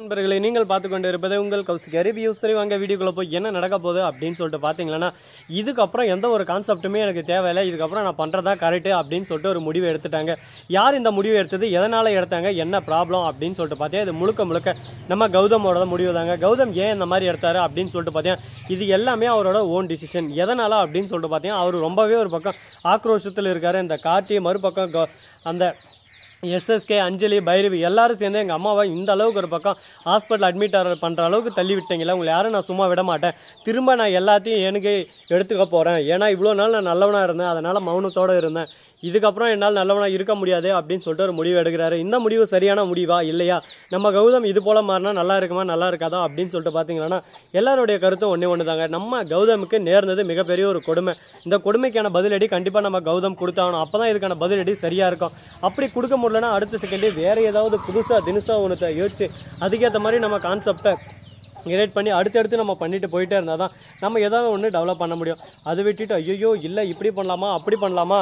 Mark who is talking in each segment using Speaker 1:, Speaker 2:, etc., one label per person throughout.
Speaker 1: நண்பர்களை நீங்கள் பார்த்து கொண்டு இருப்பது உங்கள் கௌசிக்கு ரிவ்யூ சரி வாங்க வீடியோக்குள்ள போய் என்ன நடக்க போகுது அப்படின்னு சொல்லிட்டு பார்த்தீங்கன்னா இதுக்கப்புறம் எந்த ஒரு கான்செப்ட்டுமே எனக்கு தேவையில்லை. இதுக்கப்புறம் நான் பண்ணுறதா கரெக்டு அப்படின்னு சொல்லிட்டு ஒரு முடிவு எடுத்துட்டாங்க. யார் இந்த முடிவு எடுத்தது? எதனால் எடுத்தாங்க? என்ன ப்ராப்ளம் அப்படின்னு சொல்லிட்டு பார்த்தீங்க இது முழுக்க முழுக்க நம்ம கௌதமோட முடிவு தாங்க. கௌதம் ஏன் இந்த மாதிரி எடுத்தாரு அப்படின்னு சொல்லிட்டு பார்த்தீங்கன்னா இது எல்லாமே அவரோட ஓன் டிசிஷன் எதனால் அப்படின்னு சொல்லிட்டு பார்த்தீங்கன்னா அவர் ரொம்பவே ஒரு பக்கம் ஆக்ரோஷத்தில் இருக்காரு. இந்த கார்த்தி மறுபக்கம் அந்த எஸ்எஸ்கே அஞ்சலி பைரவி எல்லாரும் சேர்ந்து எங்கள் அம்மாவை இந்த அளவுக்கு ஒரு பக்கம் ஹாஸ்பிட்டல் அட்மிட் ஆகிற பண்ணுற அளவுக்கு தள்ளி விட்டீங்களா உங்களை யாரும் நான் சும்மா விட மாட்டேன். திரும்ப நான் எல்லாத்தையும் எனக்கு எடுத்துக்க போகிறேன் ஏன்னா இவ்வளோ நாள் நான் நல்லவனாக இருந்தேன். அதனால் மௌனத்தோடு இருந்தேன். இதுக்கப்புறம் என்னால் நல்லவனாக இருக்க முடியாது அப்படின்னு சொல்லிட்டு ஒரு முடிவு எடுக்கிறாரு. இந்த முடிவு சரியான முடிவா? இல்லையா? நம்ம கௌதம் இது போல் மாறினா நல்லா இருக்குமா? நல்லா இருக்காதா? அப்படின்னு சொல்லிட்டு பார்த்தீங்கன்னா எல்லாருடைய கருத்தும் ஒன்றே ஒன்று தாங்க நம்ம கௌதமுக்கு நேர்ந்தது மிகப்பெரிய ஒரு கொடுமை. இந்த கொடுமைக்கான பதிலடி கண்டிப்பாக நம்ம கௌதம் கொடுத்தாகணும். அப்போ தான் இதுக்கான பதிலடி சரியாக இருக்கும். அப்படி கொடுக்க முடியலன்னா அடுத்த செகண்டே வேறு ஏதாவது புதுசாக தினுசாக ஒன்று யோசிச்சு அதுக்கேற்ற மாதிரி நம்ம கான்செப்டை கிரியேட் பண்ணி அடுத்தடுத்து நம்ம பண்ணிட்டு போயிட்டே இருந்தால் தான் நம்ம ஏதாவது ஒன்று டெவலப் பண்ண முடியும். அதை விட்டுட்டு ஐயோ இல்லை இப்படி பண்ணலாமா? அப்படி பண்ணலாமா?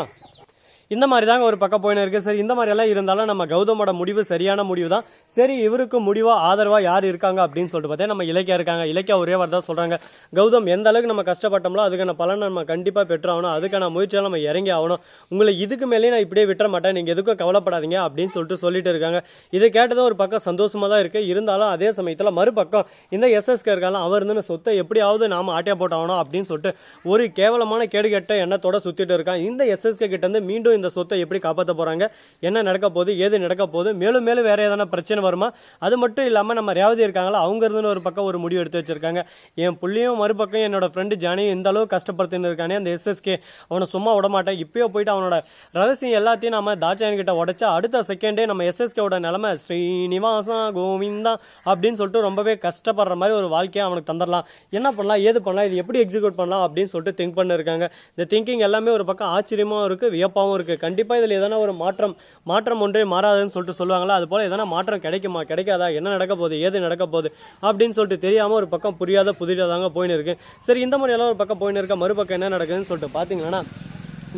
Speaker 1: இந்த மாதிரி தாங்க ஒரு பக்கம் போயின்னு இருக்கு. சரி இந்த மாதிரியெல்லாம் இருந்தாலும் நம்ம கௌதமோட முடிவு சரியான முடிவு தான் சரி இவருக்கு முடிவாக ஆதரவாக யார் இருக்காங்க அப்படின்னு சொல்லிட்டு பார்த்தா நம்ம இலக்கியா இருக்காங்க. இலக்கியா ஒரே வார்த்தை தான் கௌதம் எந்த அளவுக்கு நம்ம கஷ்டப்பட்டோம்லோ அதுக்கான பலன் நம்ம கண்டிப்பாக பெற்றாகணும் அதுக்கான முயற்சியாக நம்ம இறங்கி ஆகணும். உங்களை இதுக்கு மேலேயே நான் இப்படியே விட்டுற மாட்டேன். நீங்கள் எதுக்கும் கவலைப்படாதீங்க அப்படின்னு சொல்லிட்டு சொல்லிட்டு இருக்காங்க. இதை கேட்டதும் ஒரு பக்கம் சந்தோஷமாக தான் இருக்குது இருந்தாலும் அதே சமயத்தில் மறுபக்கம் இந்த எஸ்எஸ்கே இருக்காலும் அவர் இருந்து சொத்தை எப்படியாவது நாம் ஆட்டியா போட்டாகணும் அப்படின்னு சொல்லிட்டு ஒரு கேவலமான கேடுகெட்ட எண்ணத்தோட சுற்றிட்டு இருக்கான். இந்த எஸ்எஸ்கே கிட்ட இருந்து மீண்டும் இந்த சொத்தை எப்படி காப்பாற்ற போறாங்க என்ன நடக்க போகுது ஏது நடக்க போகுது மேலும் மேலும் வேற எதனா பிரச்சனை வருமா? அது மட்டும் இல்லாம நம்ம ரேவதி இருக்காங்களா அவங்க இருந்துன்னு ஒரு பக்கம் ஒரு முடிவு எடுத்து வச்சிருக்காங்க. என் புள்ளியும் மறுபக்கம் என்னோட ஃப்ரெண்டு ஜானியும் இந்த அளவு கஷ்டப்படுத்தின்னு இருக்கானே அந்த எஸ்எஸ்கே அவனை சும்மா விட மாட்டேன். இப்பயோ போயிட்டு அவனோட ரகசியம் எல்லாத்தையும் நம்ம தாட்சாயன் கிட்ட உடைச்சா அடுத்த செகண்டே நம்ம எஸ்எஸ்கேவோட நிலைமை ஸ்ரீனிவாசா கோவிந்தா அப்படின்னு சொல்லிட்டு ரொம்பவே கஷ்டப்படுற மாதிரி ஒரு வாழ்க்கையை அவனுக்கு தந்துடலாம். என்ன பண்ணலாம் ஏது பண்ணலாம் இது எப்படி எக்ஸிக்யூட் பண்ணலாம் அப்படின்னு சொல்லிட்டு திங்க் பண்ணிருக்காங்க. இந்த திங்கிங் எல்லாமே ஒரு பக்கம் ஆச்சரியமாகவும் இருக்கு வியப்பாகவும் இருக்கு. கண்டிப்பாக இதில் எதனா ஒரு மாற்றம் மாற்றம் ஒன்றே மாறாதுன்னு சொல்லிட்டு சொல்லுவாங்களா? அது போல் எதனா மாற்றம் கிடைக்குமா? கிடைக்காதா? என்ன நடக்க போகுது? ஏது நடக்க போகுது? அப்படின்னு சொல்லிட்டு தெரியாமல் ஒரு பக்கம் புரியாத புதிராக போயின்னு இருக்கு. சரி இந்த மாதிரியெல்லாம் ஒரு பக்கம் போயின்னு இருக்க. மறுபக்கம் என்ன நடக்குதுன்னு சொல்லிட்டு பார்த்தீங்கன்னா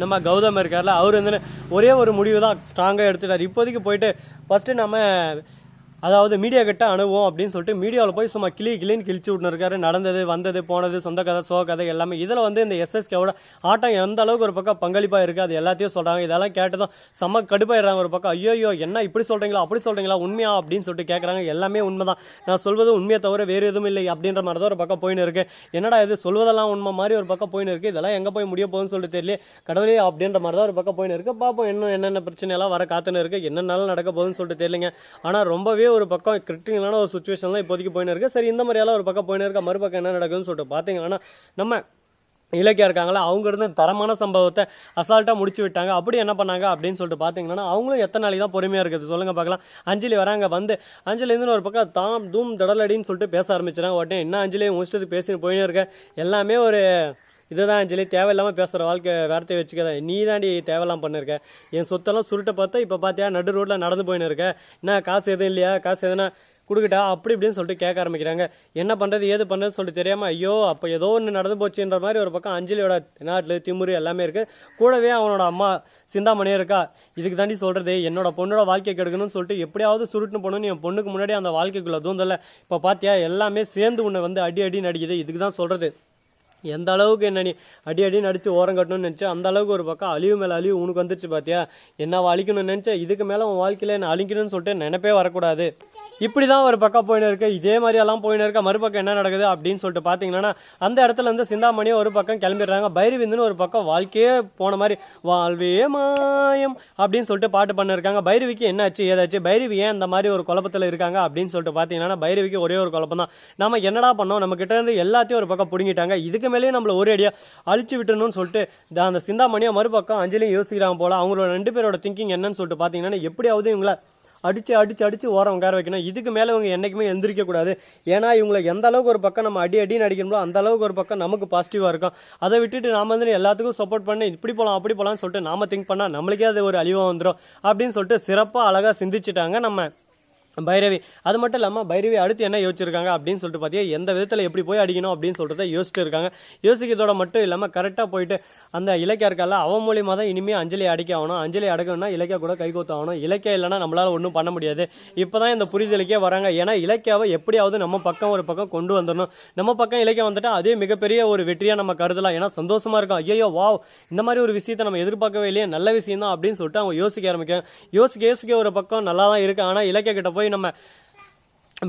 Speaker 1: நம்ம கௌதம் இருக்கார்ல அவர் வந்து ஒரே ஒரு முடிவு தான் ஸ்ட்ராங்காக எடுத்துட்டார். இப்போதைக்கு போயிட்டு ஃபஸ்ட்டு நம்ம அதாவது மீடியா கிட்ட அணுவோம் அப்படின்னு சொல்லிட்டு மீடியாவில் போய் சும்மா கிளி கிளின்னு கிழிச்சு விட்டுன்னு இருக்காரு நடந்தது வந்தது போனது சொந்த கதை சோ கதை எல்லாமே. இதில் வந்து இந்த எஸ்எஸ்கேவோட ஆட்டம் எந்த அளவுக்கு ஒரு பக்கம் பங்களிப்பாக இருக்குது அது எல்லாத்தையும் சொல்கிறாங்க இதெல்லாம் கேட்டதும் செம்ம கடுப்பாயிடுறாங்க ஒரு பக்கம். ஐயோ என்ன இப்படி சொல்கிறீங்களா அப்படி சொல்கிறீங்களா உண்மையா அப்படின்னு சொல்லிட்டு கேட்குறாங்க எல்லாமே உண்மைதான். நான் சொல்வது உண்மையை தவிர வேறு எதுவும் இல்லை அப்படின்ற மாதிரி தான் ஒரு பக்கம் போயின்னு இருக்கு. என்னடா இது சொல்வதெல்லாம் உண்மை மாதிரி ஒரு பக்கம் போயின்னு இருக்கு. இதெல்லாம் எங்கே போய் முடிய போகுதுன்னு சொல்லிட்டு தெரியல கடவுளே அப்படின்ற மாதிரி தான் ஒரு பக்கம் போயின்னு இருக்கு. பார்ப்போம் இன்னும் என்னென்ன பிரச்சனை எல்லாம் வர காத்துன்னு இருக்கு. என்னென்னாலும் நடக்க போகுதுன்னு சொல்லிட்டு தெரியலங்க. ஆனால் ரொம்பவே ஒரு பக்கம் கிரிட்டிக்கலான ஒரு சுச்சுவேஷன்லாம் இப்போதைக்கு போயின்னு இருக்கு சரி இந்த மாதிரியெல்லாம் ஒரு பக்கம் போயின்னு இருக்கா மறுபக்கம் என்ன நடக்குதுன்னு சொல்லிட்டு பார்த்தீங்கன்னா நம்ம இலக்கியா இருக்காங்களா அவங்க இருந்த தரமான சம்பவத்தை அசால்ட்டாக முடிச்சு விட்டாங்க. அப்படி என்ன பண்ணாங்க அப்படின்னு சொல்லிட்டு பார்த்தீங்கன்னா அவங்களும் எத்தனை நாளைக்கு தான் பொறுமையாக இருக்குது? சொல்லுங்க பார்க்கலாம். அஞ்சலி வராங்க வந்து அஞ்சலிருந்து ஒரு பக்கம் தாம் தூம் தடலடின்னு சொல்லிட்டு பேச ஆரம்பிச்சிடாங்க உடனே என்ன அஞ்சலி முடிச்சது பேசி போயின்னு இருக்க எல்லாமே ஒரு இதுதான் அஞ்சலி தேவையில்லாமல் பேசுகிற வாழ்க்கை வார்த்தையை வச்சுக்காத. நீ தாண்டி தேவையில்லாம் பண்ணிருக்க. என் சொத்தெல்லாம் சுருட்டை பார்த்தா இப்போ பார்த்தியா நடு ரோட்டில் நடந்து போயின்னு இருக்க என்ன காசு எதுவும் இல்லையா? காசு எதுனா கொடுக்கட்டா? அப்படி இப்படின்னு சொல்லிட்டு கேட்க ஆரம்பிக்கிறாங்க. என்ன பண்ணுறது ஏது பண்ணுறது சொல்லிட்டு தெரியாமல் ஐயோ அப்போ ஏதோ ஒன்று நடந்து போச்சுன்ற மாதிரி ஒரு பக்கம் அஞ்சலியோட நாட்டில் திமுரு எல்லாமே இருக்குது கூடவே அவனோட அம்மா சிந்தாமணியும் இருக்கா? இதுக்கு தாண்டி சொல்கிறது என்னோட பொண்ணோட வாழ்க்கை கெடுக்கணும்னு சொல்லிட்டு எப்படியாவது சுருட்டுன்னு போகணும்னு என் பொண்ணுக்கு முன்னாடி அந்த வாழ்க்கைக்குள்ளே தூந்தல. இப்போ பார்த்தியா எல்லாமே சேர்ந்து உன்னை வந்து அடி அடி நடிக்குது. இதுக்கு தான் சொல்கிறது எந்த அளவுக்கு என்ன நீ அடி அடி நடிச்சு ஓரம் கட்டணும்னு நினச்சேன் அந்த அளவுக்கு ஒரு பக்கம் அழிவு மேலே அழிவு உனக்கு வந்துருச்சு பார்த்தியா என்ன அழிக்கணும்னு நினச்சேன் இதுக்கு மேலே உன் வாழ்க்கையில் என்ன அழிக்கணும்னு சொல்லிட்டு நினைப்பே வரக்கூடாது. இப்படி தான் ஒரு பக்கம் போயின்னு இருக்கு. இதே மாதிரி எல்லாம் போயின்னு இருக்க. மறுபக்கம் என்ன நடக்குது அப்படின்னு சொல்லிட்டு பார்த்தீங்கன்னா அந்த இடத்துல இருந்து சிந்தாமணி ஒரு பக்கம் கிளம்பிடுறாங்க. பைரவிந்துன்னு ஒரு பக்கம் வாழ்க்கையே போன மாதிரி வாழ்வே மாயம் அப்படின்னு சொல்லிட்டு பாட்டு பண்ணிருக்காங்க. பைரவிக்கு என்னாச்சு ஏதாச்சு? பைரவி ஏன் இந்த மாதிரி ஒரு குழப்பத்தில் இருக்காங்க அப்படின்னு சொல்லிட்டு பார்த்தீங்கன்னா பைரவிக்கு ஒரே ஒரு குழப்பம் தான். நம்ம என்னடா பண்ணோம்? நம்ம கிட்ட இருந்து எல்லாத்தையும் ஒரு பக்கம் பிடுங்கிட்டாங்க. இதுக்கு மேலேயே நம்மள ஒரு அடியாக அழிச்சு விட்டணும்னு சொல்லிட்டு அந்த சிந்தாமணியை மறுபக்கம் அஞ்சலியும் யோசிக்கிறாங்க போல. அவங்களோட ரெண்டு பேரோட திங்கிங் என்னன்னு சொல்லிட்டு பார்த்தீங்கன்னா எப்படியாவது இவங்கள அடித்து அடிச்சு அடித்து ஓரம் உட்கார வைக்கணும். இதுக்கு மேலே இவங்க என்றைக்குமே எந்திரிக்கக்கூடாது ஏன்னா இவங்களை எந்த அளவுக்கு ஒரு பக்கம் நம்ம அடி அடின்னு அடிக்கணுமோ அந்த அளவுக்கு ஒரு பக்கம் நமக்கு பாசிட்டிவாக இருக்கும். அதை விட்டுட்டு நாம வந்து எல்லாத்துக்கும் சப்போர்ட் பண்ணி இப்படி போகலாம் அப்படி போகலாம்னு சொல்லிட்டு நாம திங்க் பண்ணால் நம்மளுக்கே அது ஒரு அழிவாக வந்துடும் அப்படின்னு சொல்லிட்டு சிறப்பாக அழகாக சிந்திச்சிட்டாங்க நம்ம பைரவி அது மட்டும் இல்லாமல் பைரவி அடுத்து என்ன யோசிச்சிருக்காங்க அப்படின்னு சொல்லிட்டு பார்த்தீங்கன்னா எந்த விதத்தில் எப்படி போய் அடிக்கணும் அப்படின்னு சொல்லிட்டு யோசிச்சுட்டு இருக்காங்க. யோசிக்கிறதோட மட்டும் இல்லாமல் கரெக்டாக போயிட்டு அந்த இலக்கியா இருக்கால அவன் மூலியமாக தான் இனிமேல் அஞ்சலி அடிக்க ஆகணும். அஞ்சலி அடக்கணும்னா இலக்கியா கூட கை ஆகணும். இலக்கியா இல்லைன்னா நம்மளால் ஒன்றும் பண்ண முடியாது. இப்போ தான் இந்த புரிதலுக்கே வராங்க. ஏன்னா இலக்கியாவை எப்படியாவது நம்ம பக்கம் ஒரு பக்கம் கொண்டு வந்துடணும். நம்ம பக்கம் இலக்கியம் வந்துட்டா அதே மிகப்பெரிய ஒரு வெற்றியாக நம்ம கருதலாம். ஏன்னா சந்தோஷமாக இருக்கும். ஐயோ வாவ் இந்த மாதிரி ஒரு விஷயத்தை நம்ம எதிர்பார்க்கவே இல்லையே நல்ல விஷயம் தான் அப்படின்னு சொல்லிட்டு அவங்க யோசிக்க ஆரம்பிக்கும் யோசிக்க யோசிக்க ஒரு பக்கம் நல்லா தான் இருக்கு. ஆனால் இலக்கிய கிட்ட போய் நம்ம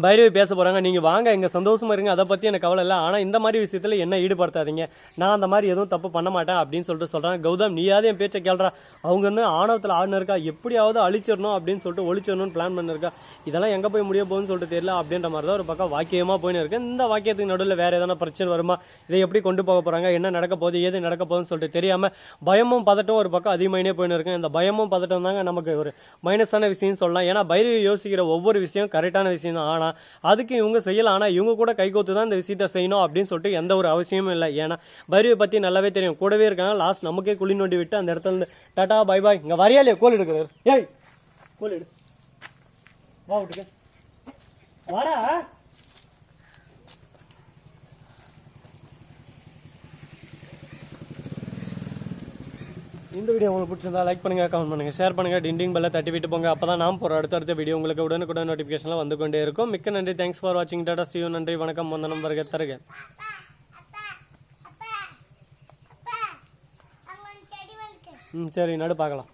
Speaker 1: பைரவி பேச போகிறாங்க நீங்கள் வாங்க எங்கள் சந்தோஷமாக இருங்க. அதை பற்றி எனக்கு கவலை இல்லை. ஆனால் இந்த மாதிரி விஷயத்தில் என்ன ஈடுபடுத்தாதீங்க. நான் அந்த மாதிரி எதுவும் தப்பு பண்ண மாட்டேன் அப்படின்னு சொல்லிட்டு சொல்கிறாங்க கௌதம் நீயாவது என் பேச்சை கேள்றா? அவங்க வந்து ஆணவத்தில் ஆடுன இருக்கா? எப்படியாவது அழிச்சிடணும் அப்படின்னு சொல்லிட்டு ஒழிச்சிடணும்னு பிளான் பண்ணிருக்கா. இதெல்லாம் எங்கே போய் முடிய போகுதுன்னு சொல்லிட்டு தெரியல அப்படின்ற மாதிரி தான் ஒரு பக்கம் வாக்கியமாக போயின்னு இருக்கு. இந்த வாக்கியத்துக்கு நடுவில் வேறு எதனா பிரச்சனை வருமா? இதை எப்படி கொண்டு போக போகிறாங்க என்ன நடக்க போகுது? ஏது நடக்க போகுதுன்னு சொல்லிட்டு தெரியாமல் பயமும் பதட்டம் ஒரு பக்கம் அதிகமாயினே போயின்னு இருக்கு. இந்த பயமும் பதட்டம் தாங்க நமக்கு ஒரு மைனஸான விஷயம் சொல்லலாம். ஏன்னா பைரவி யோசிக்கிற ஒவ்வொரு விஷயம் கரெக்டான விஷயம் தான் ஆனால் அதுக்கு இவங்க செய்யலாம் ஆனால் இவங்க கூட கைகோத்து தான் இந்த விஷயத்த செய்யணும் அப்படின்னு சொல்லிட்டு எந்த ஒரு அவசியமும் இல்லை. ஏன்னா பைரவி பத்தி நல்லாவே தெரியும். கூடவே இருக்காங்க. லாஸ்ட் நமக்கே குழி நோண்டி விட்டு அந்த இடத்துல இருந்து டாடா பை பாய் இங்க வரையாலையே கோல் எடுக்கிறார் ஏய் கோல் எடு. வா விட்டுக்க. வாடா. இந்த வீடியோ உங்களுக்கு பிடிச்சிருந்தா லைக் பண்ணுங்க கமெண்ட் பண்ணுங்க ஷேர் பண்ணுங்க டிண்டிங் பெல்ல தட்டி விட்டு போங்க அப்போ தான் நான் போகிற அடுத்தடுத்த வீடியோ உங்களுக்கு உடனுக்குடன் நோட்டிஃபிகேஷன்லாம் வந்து கொண்டே இருக்கும் மிக்க நன்றி தேங்க்ஸ் ஃபார் வாட்சிங் டாடா சியூ நன்றி வணக்கம் வந்த நம்பருக்கு தருக ம் சரி நடு பார்க்கலாம்